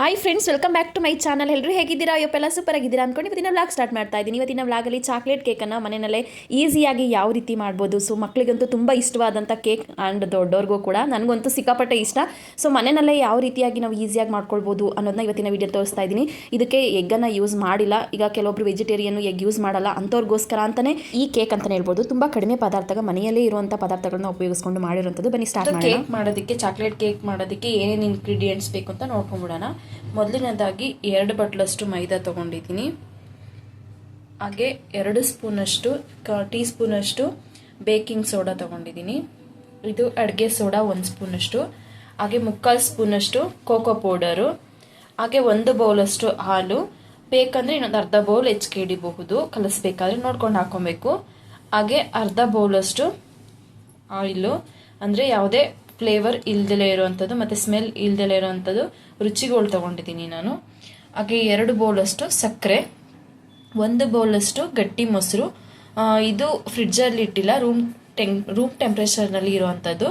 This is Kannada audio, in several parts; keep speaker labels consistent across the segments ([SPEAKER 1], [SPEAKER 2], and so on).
[SPEAKER 1] Hi friends welcome back to my channel ಎಲ್ಲರೂ ಹೇಗಿದ್ದೀರಾ? ಅಯ್ಯಪ್ಪೆಲ್ಲ ಸೂಪರ್ ಆಗಿದ್ದೀರಾ ಅಂದ್ಕೊಂಡು ಇವತ್ತಿನ ವ್ಲಾಗ್ ಸ್ಟಾರ್ಟ್ ಮಾಡ್ತಾ ಇದ್ದೀನಿ. ಇವತ್ತಿನ ವ್ಲಾಗಲ್ಲಿ ಚಾಕ್ಲೇಟ್ ಕೇಕನ್ನು ಮನೆಯಲ್ಲೇ ಈಸಿಯಾಗಿ ಯಾವ ರೀತಿ ಮಾಡ್ಬೋದು? ಸೊ ಮಕ್ಕಳಿಗಂತೂ ತುಂಬ ಇಷ್ಟವಾದಂಥ ಕೇಕ್ ಆ್ಯಂಡ್ ದೊಡ್ಡವ್ರಿಗೂ ಕೂಡ ನನಗಂತೂ ಸಿಕ್ಕಾಪಟ್ಟೆ ಇಷ್ಟ. ಸೊ ಮನೆಯಲ್ಲೇ ಯಾವ ರೀತಿಯಾಗಿ ನಾವು ಈಸಿಯಾಗಿ ಮಾಡ್ಕೊಳ್ಬೋದು ಅನ್ನೋದನ್ನ ಇವತ್ತಿನ ವಿಡಿಯೋ ತೋರಿಸ್ತಾ ಇದ್ದೀನಿ. ಇದಕ್ಕೆ ಎಗ್ಗನ್ನು ಯೂಸ್ ಮಾಡಿಲ್ಲ. ಈಗ ಕೆಲವೊಬ್ರು ವೆಜಿಟೇರಿಯನ್ ಎಗ್ ಯೂಸ್ ಮಾಡಲ್ಲ. ಅಂಥವ್ರಿಗೋಸ್ಕರ ಅಂತಲೇ ಈ ಕೇಕ್ ಅಂತಲೇ ಹೇಳ್ಬೋದು. ತುಂಬ ಕಡಿಮೆ ಪದಾರ್ಥಗಳ ಮನೆಯಲ್ಲೇ ಇರುವಂಥ ಪದಾರ್ಥಗಳನ್ನ ಉಪಯೋಗಿಸ್ಕೊಂಡು ಮಾಡಿರುವಂಥದ್ದು ಬನ್ನಿ ಸ್ಟಾರ್ಟ್ ಮಾಡೋಣ.
[SPEAKER 2] ಕೇಕ್ ಮಾಡೋದಕ್ಕೆ ಚಾಕ್ಲೇಟ್ ಕೇಕ್ ಮಾಡೋದಕ್ಕೆ ಏನೇನು ಇಂಗ್ರೀಡಿಯೆಂಟ್ಸ್ ಬೇಕು ಅಂತ ನೋಡ್ಕೊಂಬಿಡೋಣ ಮೊದಲನೇದಾಗಿ ಎರಡು ಬಟ್ಲಷ್ಟು ಮೈದಾ ತೊಗೊಂಡಿದ್ದೀನಿ. ಹಾಗೆ ಎರಡು ಸ್ಪೂನಷ್ಟು, ಕ, ಟೀ ಸ್ಪೂನಷ್ಟು ಬೇಕಿಂಗ್ ಸೋಡಾ ತೊಗೊಂಡಿದ್ದೀನಿ. ಇದು ಅಡುಗೆ ಸೋಡಾ ಒಂದು ಸ್ಪೂನಷ್ಟು, ಹಾಗೆ ಮುಕ್ಕಾಲು ಸ್ಪೂನಷ್ಟು ಕೋಕೋ ಪೌಡರು, ಹಾಗೆ ಒಂದು ಬೌಲಷ್ಟು ಹಾಲು. ಬೇಕಂದರೆ ಇನ್ನೊಂದು ಅರ್ಧ ಬೌಲ್ ಹೆಚ್ಚಿಗೆ ಹಿಡಿಬಹುದು ಕಲಸಬೇಕಾದ್ರೆ ನೋಡ್ಕೊಂಡು ಹಾಕೊಬೇಕು. ಹಾಗೆ ಅರ್ಧ ಬೌಲಷ್ಟು ಆಯಿಲು, ಅಂದರೆ ಯಾವುದೇ ಫ್ಲೇವರ್ ಇಲ್ದಲೇ ಇರುವಂಥದ್ದು ಮತ್ತು ಸ್ಮೆಲ್ ಇಲ್ದಲೇ ಇರೋವಂಥದ್ದು ರುಚಿಗಳು ತೊಗೊಂಡಿದ್ದೀನಿ ನಾನು. ಹಾಗೆ ಎರಡು ಬೌಲಷ್ಟು ಸಕ್ಕರೆ, ಒಂದು ಬೌಲಷ್ಟು ಗಟ್ಟಿ ಮೊಸರು ಇದು ಫ್ರಿಡ್ಜಲ್ಲಿ ಇಟ್ಟಿಲ್ಲ, ರೂಮ್ ಟೆಂ, ರೂಮ್ ಟೆಂಪ್ರೇಚರ್ನಲ್ಲಿ ಇರುವಂಥದ್ದು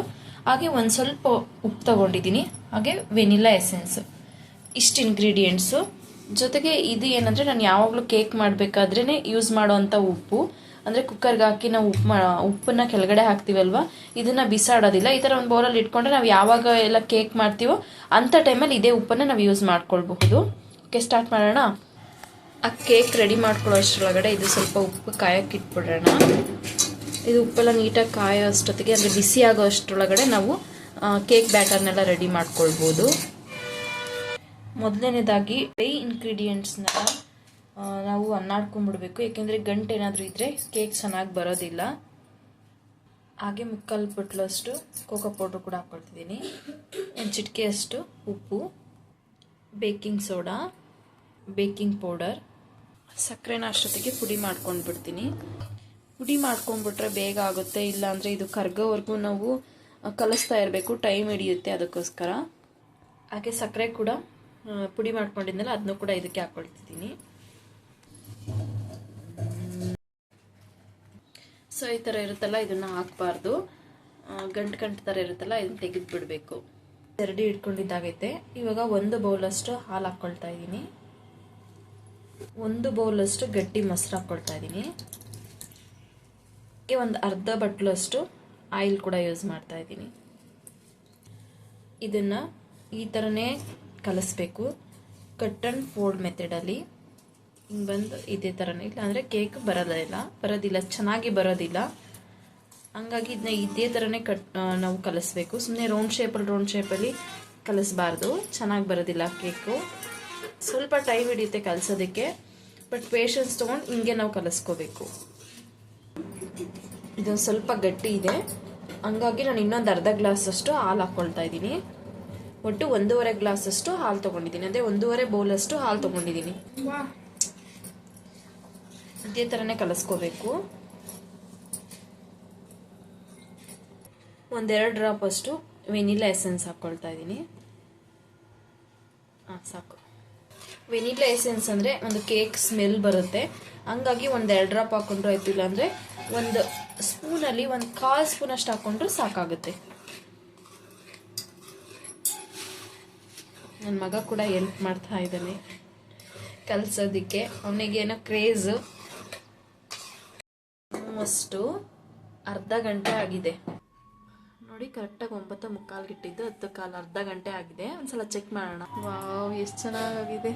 [SPEAKER 2] ಹಾಗೆ ಒಂದು ಸ್ವಲ್ಪ ಉಪ್ಪು ತೊಗೊಂಡಿದ್ದೀನಿ, ಹಾಗೆ ವೆನಿಲಾ ಎಸೆನ್ಸ್. ಇಷ್ಟು ಇಂಗ್ರೀಡಿಯೆಂಟ್ಸು ಜೊತೆಗೆ ಇದು ಏನಂದರೆ ನಾನು ಯಾವಾಗಲೂ ಕೇಕ್ ಮಾಡಬೇಕಾದ್ರೇ ಯೂಸ್ ಮಾಡೋವಂಥ ಉಪ್ಪು. ಅಂದರೆ ಕುಕ್ಕರ್ಗೆ ಹಾಕಿ ನಾವು ಉಪ್ಪು ಉಪ್ಪನ್ನ ಕೆಳಗಡೆ ಹಾಕ್ತೀವಲ್ವ? ಇದನ್ನು ಬಿಸಾಡೋದಿಲ್ಲ. ಈ ಥರ ಒಂದು ಬೌಲಲ್ಲಿ ಇಟ್ಕೊಂಡ್ರೆ ನಾವು ಯಾವಾಗ ಎಲ್ಲ ಕೇಕ್ ಮಾಡ್ತೀವೋ ಅಂಥ ಟೈಮಲ್ಲಿ ಇದೇ ಉಪ್ಪನ್ನ ನಾವು ಯೂಸ್ ಮಾಡ್ಕೊಳ್ಬಹುದು. ಓಕೆ ಸ್ಟಾರ್ಟ್ ಮಾಡೋಣ? ಆ ಕೇಕ್ ರೆಡಿ ಮಾಡ್ಕೊಳ್ಳೋ ಅಷ್ಟರೊಳಗಡೆ ಇದು ಸ್ವಲ್ಪ ಉಪ್ಪು ಕಾಯಕ್ಕೆ ಇಟ್ಬಿಡೋಣ. ಇದು ಉಪ್ಪೆಲ್ಲ ನೀಟಾಗಿ ಕಾಯೋ ಅಷ್ಟೊತ್ತಿಗೆ, ಅಂದರೆ ಬಿಸಿ ಆಗೋ ಅಷ್ಟರೊಳಗಡೆ ನಾವು ಕೇಕ್ ಬ್ಯಾಟರ್ನೆಲ್ಲ ರೆಡಿ ಮಾಡ್ಕೊಳ್ಬೋದು ಮೊದಲನೇದಾಗಿ ಡ್ರೈ ಇಂಗ್ರೀಡಿಯೆಂಟ್ಸ್ನ ನಾವು ಅನ್ನಾಡ್ಕೊಂಡ್ಬಿಡ್ಬೇಕು. ಏಕೆಂದರೆ ಗಂಟು ಏನಾದರೂ ಇದ್ದರೆ ಕೇಕ್ ಚೆನ್ನಾಗಿ ಬರೋದಿಲ್ಲ. ಹಾಗೆ ಮುಕ್ಕಾಲು ಬಟ್ಲಷ್ಟು ಕೋಕೋ ಪೌಡ್ರ್ ಕೂಡ ಹಾಕ್ಕೊಳ್ತಿದ್ದೀನಿ ಒಂದು ಚಿಟಿಕೆಯಷ್ಟು ಉಪ್ಪು, ಬೇಕಿಂಗ್ ಸೋಡಾ, ಬೇಕಿಂಗ್ ಪೌಡರ್ ಸಕ್ಕರೆನ ಅಷ್ಟೊತ್ತಿಗೆ ಪುಡಿ ಮಾಡ್ಕೊಂಡ್ಬಿಡ್ತೀನಿ. ಪುಡಿ ಮಾಡ್ಕೊಂಡ್ಬಿಟ್ರೆ ಬೇಗ ಆಗುತ್ತೆ. ಇಲ್ಲಾಂದರೆ ಇದು ಕರ್ಗೋವರೆಗೂ ನಾವು ಕಲಿಸ್ತಾ ಇರಬೇಕು. ಟೈಮ್ ಹಿಡಿಯುತ್ತೆ ಅದಕ್ಕೋಸ್ಕರ. ಹಾಗೆ ಸಕ್ಕರೆ ಕೂಡ ಪುಡಿ ಮಾಡ್ಕೊಂಡಿದ್ನಲ್ಲ ಅದನ್ನು ಕೂಡ ಇದಕ್ಕೆ ಹಾಕ್ಕೊಳ್ತಿದ್ದೀನಿ ಸೊ, ಈ ಥರ ಇರುತ್ತಲ್ಲ, ಇದನ್ನು ಹಾಕಬಾರ್ದು. ಗಂಟು ಗಂಟು ಥರ ಇರುತ್ತಲ್ಲ, ಇದನ್ನು ತೆಗೆದು ಬಿಡಬೇಕು ಎರಡಿ ಇಟ್ಕೊಂಡಿದ್ದಾಗೈತೆ ಇವಾಗ ಒಂದು ಬೌಲಷ್ಟು ಹಾಲು ಹಾಕ್ಕೊಳ್ತಾ ಇದ್ದೀನಿ. ಒಂದು ಬೌಲಷ್ಟು ಗಟ್ಟಿ ಮೊಸರು ಹಾಕ್ಕೊಳ್ತಾ ಇದ್ದೀನಿ. ಒಂದು ಅರ್ಧ ಬಟ್ಲಷ್ಟು ಆಯಿಲ್ ಕೂಡ ಯೂಸ್ ಮಾಡ್ತಾ ಇದ್ದೀನಿ. ಇದನ್ನು ಈ ಥರನೇ ಕಲಿಸ್ಬೇಕು. ಕಟ್ ಆ್ಯಂಡ್ ಫೋಲ್ಡ್ ಮೆಥಡಲ್ಲಿ ಹಿಂಗೆ ಬಂದು ಇದೇ ಥರನೇ ಇಲ್ಲ. ಅಂದರೆ ಕೇಕ್ ಬರೋದಿಲ್ಲ ಬರೋದಿಲ್ಲ, ಚೆನ್ನಾಗಿ ಬರೋದಿಲ್ಲ. ಹಂಗಾಗಿ ಇದನ್ನ ಇದೇ ಥರನೇ ಕಟ್ ನಾವು ಕಲಿಸ್ಬೇಕು. ಸುಮ್ಮನೆ ರೌಂಡ್ ಶೇಪಲ್ಲಿ ರೌಂಡ್ ಶೇಪಲ್ಲಿ ಕಲಿಸ್ಬಾರ್ದು. ಚೆನ್ನಾಗಿ ಬರೋದಿಲ್ಲ ಕೇಕು ಸ್ವಲ್ಪ ಟೈಮ್ ಹಿಡಿಯುತ್ತೆ ಕಲಿಸೋದಕ್ಕೆ. ಬಟ್ ಪೇಷನ್ಸ್ ತೊಗೊಂಡು ಹಿಂಗೆ ನಾವು ಕಲಿಸ್ಕೋಬೇಕು. ಇದು ಸ್ವಲ್ಪ ಗಟ್ಟಿ ಇದೆ. ಹಂಗಾಗಿ ನಾನು ಇನ್ನೊಂದು ಅರ್ಧ ಗ್ಲಾಸಷ್ಟು ಹಾಲು ಹಾಕ್ಕೊಳ್ತಾ ಇದ್ದೀನಿ. ಒಟ್ಟು ಒಂದೂವರೆ ಗ್ಲಾಸಷ್ಟು ಹಾಲು ತೊಗೊಂಡಿದ್ದೀನಿ. ಅದೇ ಒಂದೂವರೆ ಬೌಲಷ್ಟು ಹಾಲು ತೊಗೊಂಡಿದ್ದೀನಿ. ಇದೇ ಥರನೇ ಕಲಿಸ್ಕೋಬೇಕು. ಒಂದೆರಡು ಡ್ರಾಪ್ ಅಷ್ಟು ವೆನಿಲಾ ಎಸೆನ್ಸ್ ಹಾಕ್ಕೊಳ್ತಾ ಇದ್ದೀನಿ. ಹಾಂ, ಸಾಕು. ವೆನಿಲಾ ಎಸೆನ್ಸ್ ಅಂದರೆ ಒಂದು ಕೇಕ್ ಸ್ಮೆಲ್ ಬರುತ್ತೆ. ಹಂಗಾಗಿ ಒಂದು ಎರಡು ಡ್ರಾಪ್ ಹಾಕ್ಕೊಂಡ್ರು ಆಯ್ತು, ಇಲ್ಲಾಂದರೆ ಒಂದು ಸ್ಪೂನಲ್ಲಿ ಒಂದು ಕಾಲು ಸ್ಪೂನ್ ಅಷ್ಟು ಹಾಕ್ಕೊಂಡ್ರು ಸಾಕಾಗುತ್ತೆ. ನನ್ನ ಮಗ ಕೂಡ ಹೆಲ್ಪ್ ಮಾಡ್ತಾ ಇದ್ದಾನೆ. ಕಲಿಸೋದಕ್ಕೆ. ಅವನಿಗೇನೋ ಕ್ರೇಜು. ಅಷ್ಟು ಅರ್ಧ ಗಂಟೆ ಆಗಿದೆ. ನೋಡಿ ಕರೆಕ್ಟಾಗಿ ಒಂಬತ್ತು ಮುಕ್ಕಾಲ್ಗೆ ಇಟ್ಟಿದ್ದು ಹತ್ತು ಕಾಲು ಅರ್ಧ ಗಂಟೆ ಆಗಿದೆ. ಒಂದ್ಸಲ ಚೆಕ್ ಮಾಡೋಣ. ವಾವ್ ಎಷ್ಟು ಚೆನ್ನಾಗಾಗಿದೆ.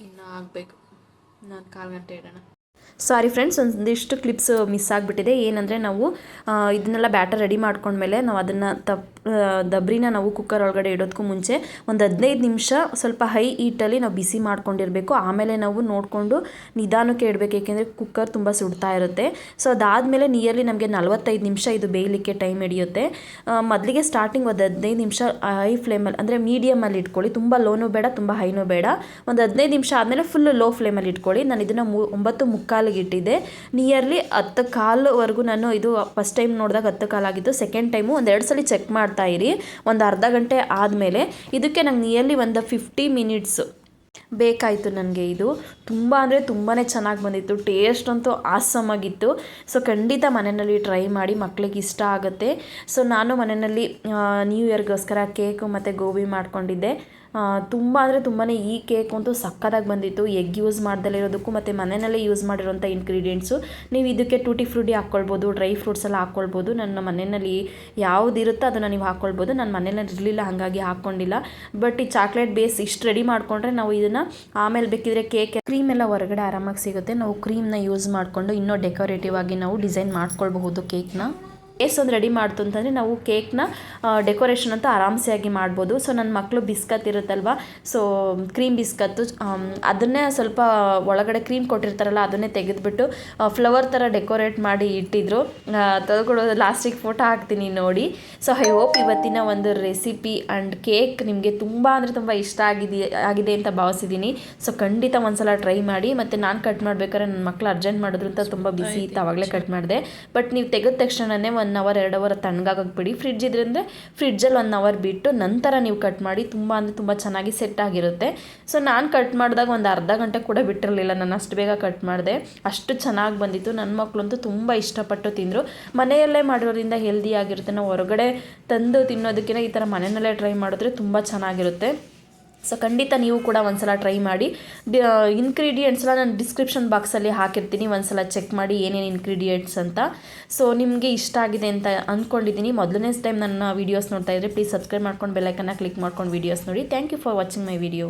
[SPEAKER 2] ಇನ್ನು ಆಗಬೇಕು. ನಾನು ಕಾಲು ಗಂಟೆ ಇಡೋಣ.
[SPEAKER 1] ಸಾರಿ ಫ್ರೆಂಡ್ಸ್ ಒಂದಿಷ್ಟು ಕ್ಲಿಪ್ಸ್ ಮಿಸ್ ಆಗಿಬಿಟ್ಟಿದೆ. ಏನಂದರೆ ನಾವು ಇದನ್ನೆಲ್ಲ ಬ್ಯಾಟರ್ ರೆಡಿ ಮಾಡ್ಕೊಂಡ್ಮೇಲೆ ನಾವು ಅದನ್ನು ತಪ್ ಆ, ದಬ್ರಿನ ನಾವು ಕುಕ್ಕರ್ ಒಳಗಡೆ ಇಡೋದಕ್ಕೂ ಮುಂಚೆ ಒಂದು ಹದಿನೈದು ನಿಮಿಷ ಸ್ವಲ್ಪ ಹೈ ಹೀಟಲ್ಲಿ ನಾವು ಬಿಸಿ ಮಾಡ್ಕೊಂಡಿರಬೇಕು. ಆಮೇಲೆ ನಾವು ನೋಡಿಕೊಂಡು ನಿಧಾನಕ್ಕೆ ಇಡಬೇಕು, ಏಕೆಂದರೆ ಕುಕ್ಕರ್ ತುಂಬ ಸುಡ್ತಾ ಇರುತ್ತೆ. ಸೊ ಅದಾದಮೇಲೆ ನಿಯರ್ಲಿ ನಮಗೆ ನಲ್ವತ್ತೈದು ನಿಮಿಷ ಇದು ಬೇಯಲಿಕ್ಕೆ ಟೈಮ್ ಹಿಡಿಯುತ್ತೆ. ಮೊದಲಿಗೆ ಸ್ಟಾರ್ಟಿಂಗ್ ಒಂದು ಹದಿನೈದು ನಿಮಿಷ ಹೈ ಫ್ಲೇಮಲ್ಲಿ ಅಂದರೆ ಮೀಡಿಯಮಲ್ಲಿ ಇಟ್ಕೊಳ್ಳಿ. ತುಂಬ ಲೋನೂ ಬೇಡ, ತುಂಬ ಹೈನೂ ಬೇಡ. ಒಂದು ಹದಿನೈದು ನಿಮಿಷ ಆದಮೇಲೆ ಫುಲ್ ಲೋ ಫ್ಲೇಮಲ್ಲಿ ಇಟ್ಕೊಳ್ಳಿ. ನಾನು ಇದನ್ನು ಮೂ, ಒಂಬತ್ತು ಮುಕ್ಕಾಲಿಗೆ ಇಟ್ಟಿದ್ದೆ. ನಿಯರ್ಲಿ ಹತ್ತು ಕಾಲುವರೆಗೂ ನಾನು ಇದು ಫಸ್ಟ್ ಟೈಮ್ ನೋಡಿದಾಗ ಹತ್ತು ಕಾಲಾಗಿತ್ತು ಸೆಕೆಂಡ್ ಟೈಮು ಒಂದೆರಡು ಸಲ ಚೆಕ್ ಮಾಡ್ತಾ ಇರಿ. ಒಂದು ಅರ್ಧ ಗಂಟೆ ಆದಮೇಲೆ ಇದಕ್ಕೆ ನಂಗೆ ನಿಯರ್ಲಿ ಒಂದು ಫಿಫ್ಟಿ ಮಿನಿಟ್ಸ್
[SPEAKER 2] ಬೇಕಾಯಿತು ನನಗೆ ಇದು. ತುಂಬ ಅಂದರೆ ತುಂಬಾ ಚೆನ್ನಾಗಿ ಬಂದಿತ್ತು. ಟೇಸ್ಟ್ ಅಂತೂ ಆಸಮಾಗಿತ್ತು ಸೊ ಖಂಡಿತ ಮನೆಯಲ್ಲಿ ಟ್ರೈ ಮಾಡಿ ಮಕ್ಳಿಗೆ ಇಷ್ಟ ಆಗುತ್ತೆ. ಸೊ ನಾನು ಮನೆಯಲ್ಲಿ ನ್ಯೂ ಇಯರ್ಗೋಸ್ಕರ ಕೇಕು ಮತ್ತು ಗೋಬಿ ಮಾಡ್ಕೊಂಡಿದ್ದೆ. ತುಂಬ ಅಂದರೆ ತುಂಬಾ ಈ ಕೇಕ್ ಅಂತೂ ಸಕ್ಕತ್ತಾಗಿ ಬಂದಿತ್ತು. ಎಗ್ ಯೂಸ್ ಮಾಡ್ದಲೇ ಇರೋದಕ್ಕೂ ಮತ್ತು ಮನೆಯಲ್ಲೇ ಯೂಸ್ ಮಾಡಿರೋಂಥ ಇನ್ಗ್ರೀಡಿಯೆಂಟ್ಸು ನೀವು ಇದಕ್ಕೆ ಟೂಟಿ ಫ್ರೂಟಿ ಹಾಕ್ಕೊಳ್ಬೋದು ಡ್ರೈ ಫ್ರೂಟ್ಸ್ ಎಲ್ಲ ಹಾಕ್ಕೊಳ್ಬೋದು. ನನ್ನ ಮನೆಯಲ್ಲಿ ಯಾವುದಿರುತ್ತೋ ಅದನ್ನು ನೀವು ಹಾಕ್ಕೊಳ್ಬೋದು. ನನ್ನ ಮನೇಲಿ ಇರಲಿಲ್ಲ, ಹಾಗಾಗಿ ಹಾಕ್ಕೊಂಡಿಲ್ಲ ಬಟ್ ಈ ಚಾಕ್ಲೇಟ್ ಬೇಸ್ ಇಷ್ಟು ರೆಡಿ ಮಾಡಿಕೊಂಡ್ರೆ ನಾವು ಇದನ್ನು ಆಮೇಲೆ ಬೇಕಿದ್ರೆ ಕೇಕ್ ಕ್ರೀಮ್ ಎಲ್ಲ ಹೊರಗಡೆ ಆರಾಮಾಗಿ ಸಿಗುತ್ತೆ. ನಾವು ಕ್ರೀಮ್ನ ಯೂಸ್ ಮಾಡಿಕೊಂಡು ಇನ್ನೂ ಡೆಕೋರೇಟಿವ್ ಆಗಿ ನಾವು ಡಿಸೈನ್ ಮಾಡ್ಕೊಳ್ಬಹುದು ಕೇಕ್ನ ಬೇಸ್ ಒಂದು ರೆಡಿ ಮಾಡ್ತು ಅಂತಂದರೆ ನಾವು ಕೇಕ್ನ ಡೆಕೋರೇಷನ್ ಅಂತ ಆರಾಮ್ಸೆಯಾಗಿ ಮಾಡ್ಬೋದು. ಸೊ ನನ್ನ ಮಕ್ಕಳು ಬಿಸ್ಕತ್ ಇರುತ್ತಲ್ವ? ಸೊ ಕ್ರೀಮ್ ಬಿಸ್ಕತ್ತು ಅದನ್ನೇ ಸ್ವಲ್ಪ ಒಳಗಡೆ ಕ್ರೀಮ್ ಕೊಟ್ಟಿರ್ತಾರಲ್ಲ ಅದನ್ನೇ ತೆಗೆದುಬಿಟ್ಟು ಫ್ಲವರ್ ಥರ ಡೆಕೋರೇಟ್ ಮಾಡಿ ಇಟ್ಟಿದ್ರು. ತೆಗೆದುಕೊಡೋ ಲಾಸ್ಟಿಗೆ ಫೋಟೋ ಹಾಕ್ತೀನಿ ನೋಡಿ. ಸೊ ಐ ಹೋಪ್ ಇವತ್ತಿನ ಒಂದು ರೆಸಿಪಿ ಆ್ಯಂಡ್ ಕೇಕ್ ನಿಮಗೆ ತುಂಬ ಅಂದರೆ ತುಂಬ ಇಷ್ಟ ಆಗಿದೆ ಆಗಿದೆ ಅಂತ ಭಾವಿಸಿದ್ದೀನಿ ಸೊ ಖಂಡಿತ ಒಂದ್ಸಲ ಟ್ರೈ ಮಾಡಿ ಮತ್ತು ನಾನು ಕಟ್ ಮಾಡ್ಬೇಕಾದ್ರೆ ನನ್ನ ಮಕ್ಕಳು ಅರ್ಜೆಂಟ್ ಮಾಡಿದ್ರು ಅಂತ ತುಂಬ ಬಿಸಿ ಇತ್ತು ಆವಾಗಲೇ ಕಟ್ ಮಾಡಿದೆ. ಬಟ್ ನೀವು ತೆಗೆದ ತಕ್ಷಣವೇ ಒನ್ ಅವರ್ ಎರಡು ಅವರ್ ತಣ್ಣಗಾಗಕ್ಕೆ ಬಿಡಿ ಫ್ರಿಡ್ಜ್ ಇದ್ರಿಂದ ಫ್ರಿಡ್ಜಲ್ಲಿ ಒನ್ ಅವರ್ ಬಿಟ್ಟು ನಂತರ ನೀವು ಕಟ್ ಮಾಡಿ ತುಂಬ ಅಂದರೆ ತುಂಬ ಚೆನ್ನಾಗಿ ಸೆಟ್ ಆಗಿರುತ್ತೆ. ಸೊ ನಾನು ಕಟ್ ಮಾಡಿದಾಗ ಒಂದು ಅರ್ಧ ಗಂಟೆ ಕೂಡ ಬಿಟ್ಟಿರಲಿಲ್ಲ. ನಾನು ಅಷ್ಟು ಬೇಗ ಕಟ್ ಮಾಡಿದೆ. ಅಷ್ಟು ಚೆನ್ನಾಗಿ ಬಂದಿತ್ತು. ನನ್ನ ಮಕ್ಕಳಂತೂ ತುಂಬ ಇಷ್ಟಪಟ್ಟು ತಿಂದರು. ಮನೆಯಲ್ಲೇ ಮಾಡಿರೋದ್ರಿಂದ ಹೆಲ್ದಿ ಆಗಿರುತ್ತೆ. ನಾವು ಹೊರಗಡೆ ತಂದು ತಿನ್ನೋದಕ್ಕಿಂತ ಈ ಥರ ಮನೆಯಲ್ಲೇ ಟ್ರೈ ಮಾಡಿದ್ರೆ ತುಂಬ ಚೆನ್ನಾಗಿರುತ್ತೆ. ಸೊ ಖಂಡಿತ ನೀವು ಕೂಡ ಒಂದ್ಸಲ ಟ್ರೈ ಮಾಡಿ. ಇನ್ಗ್ರೀಡಿಯೆಂಟ್ಸ್ನ ನಾನು ಡಿಸ್ಕ್ರಿಪ್ಷನ್ ಬಾಕ್ಸಲ್ಲಿ ಹಾಕಿರ್ತೀನಿ. ಒಂದ್ಸಲ ಚೆಕ್ ಮಾಡಿ ಏನೇನು ಇನ್ಗ್ರೀಡಿಯೆಂಟ್ಸ್ ಅಂತ. ಸೊ ನಿಮಗೆ ಇಷ್ಟ ಆಗಿದೆ ಅಂತ ಅಂದ್ಕೊಂಡಿದ್ದೀನಿ ಮೊದಲನೇ ಟೈಮ್ ನನ್ನ ವೀಡಿಯೋಸ್ ನೋಡ್ತಾ ಇದ್ದರೆ ಪ್ಲೀಸ್ ಸಬ್ಸ್ಕ್ರೈಬ್ ಮಾಡ್ಕೊಂಡು ಬೆಲ್ಲೈಕನ್ನ ಕ್ಲಿಕ್ ಮಾಡ್ಕೊಂಡು ವೀಡಿಯೋಸ್ ನೋಡಿ. Thank you for watching my video